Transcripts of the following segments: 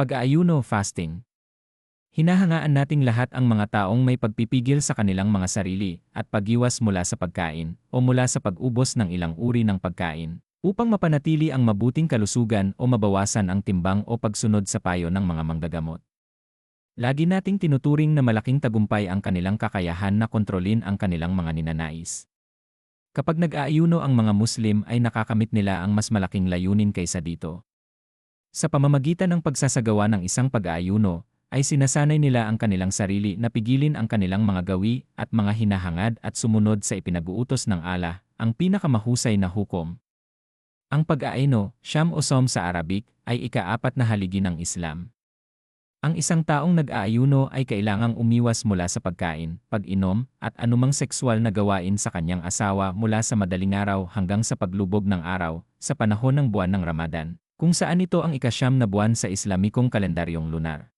Pag-aayuno, fasting. Hinahangaan nating lahat ang mga taong may pagpipigil sa kanilang mga sarili at pagiwas mula sa pagkain o mula sa pag-ubos ng ilang uri ng pagkain upang mapanatili ang mabuting kalusugan o mabawasan ang timbang o pagsunod sa payo ng mga manggagamot. Lagi nating tinuturing na malaking tagumpay ang kanilang kakayahan na kontrolin ang kanilang mga ninanais. Kapag nag-aayuno ang mga Muslim ay nakakamit nila ang mas malaking layunin kaysa dito. Sa pamamagitan ng pagsasagawa ng isang pag-aayuno, ay sinasanay nila ang kanilang sarili na pigilin ang kanilang mga gawi at mga hinahangad at sumunod sa ipinag-uutos ng Allah, ang pinakamahusay na hukom. Ang pag-aayno, Sham o Som sa Arabic, ay ikaapat na haligi ng Islam. Ang isang taong nag-aayuno ay kailangang umiwas mula sa pagkain, pag-inom, at anumang sexual na gawain sa kanyang asawa mula sa madaling araw hanggang sa paglubog ng araw, sa panahon ng buwan ng Ramadan, kung saan ito ang ikasyam na buwan sa Islamikong kalendaryong lunar.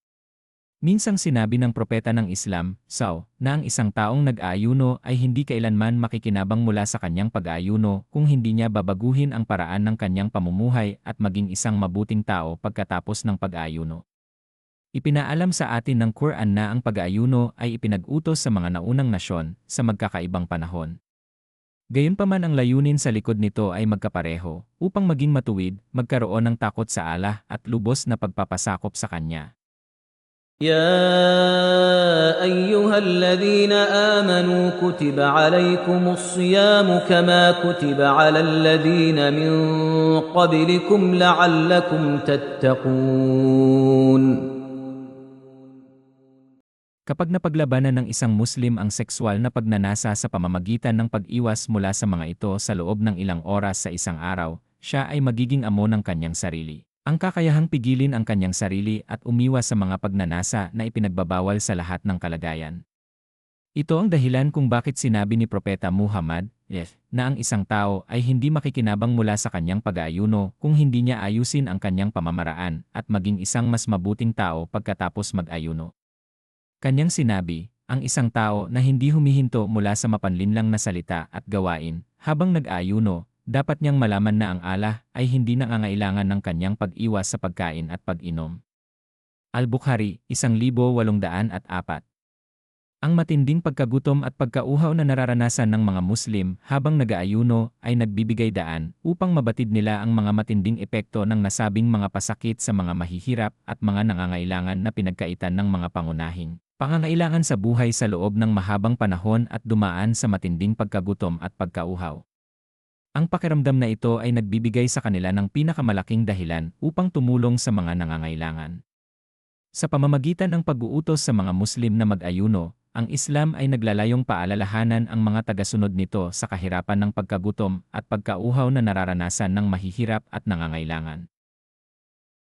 Minsang sinabi ng propeta ng Islam, Saw, na ang isang taong nag-aayuno ay hindi kailanman makikinabang mula sa kanyang pag-aayuno kung hindi niya babaguhin ang paraan ng kanyang pamumuhay at maging isang mabuting tao pagkatapos ng pag-aayuno. Ipinaalam sa atin ng Quran na ang pag-aayuno ay ipinag-utos sa mga naunang nasyon sa magkakaibang panahon. Gayunpaman ang layunin sa likod nito ay magkapareho, upang maging matuwid, magkaroon ng takot sa Allah at lubos na pagpapasakop sa Kanya. يا ايها الذين امنوا كتب عليكم الصيام كما كتب على الذين من قبلكم لعلكم تتقون Kapag napaglabanan ng isang Muslim ang sexual na pagnanasa sa pamamagitan ng pag-iwas mula sa mga ito sa loob ng ilang oras sa isang araw, siya ay magiging amo ng kanyang sarili. Ang kakayahang pigilin ang kanyang sarili at umiwas sa mga pagnanasa na ipinagbabawal sa lahat ng kalagayan. Ito ang dahilan kung bakit sinabi ni Propeta Muhammad, yes, na ang isang tao ay hindi makikinabang mula sa kanyang pag-aayuno kung hindi niya ayusin ang kanyang pamamaraan at maging isang mas mabuting tao pagkatapos mag-ayuno. Kanyang sinabi, ang isang tao na hindi humihinto mula sa mapanlinlang na salita at gawain habang nag-ayuno dapat niyang malaman na ang Allah ay hindi nangangailangan ng kanyang pag-iwas sa pagkain at pag-inom. Al-Bukhari, 1804 Ang matinding pagkagutom at pagkauhaw na nararanasan ng mga Muslim habang nag-aayuno ay nagbibigay daan upang mabatid nila ang mga matinding epekto ng nasabing mga pasakit sa mga mahihirap at mga nangangailangan na pinagkaitan ng mga pangunahing pangangailangan sa buhay sa loob ng mahabang panahon at dumaan sa matinding pagkagutom at pagkauhaw. Ang pakiramdam na ito ay nagbibigay sa kanila ng pinakamalaking dahilan upang tumulong sa mga nangangailangan. Sa pamamagitan ng pag-uutos sa mga Muslim na mag-ayuno, ang Islam ay naglalayong paalalahanan ang mga tagasunod nito sa kahirapan ng pagkagutom at pagkauhaw na nararanasan ng mahihirap at nangangailangan.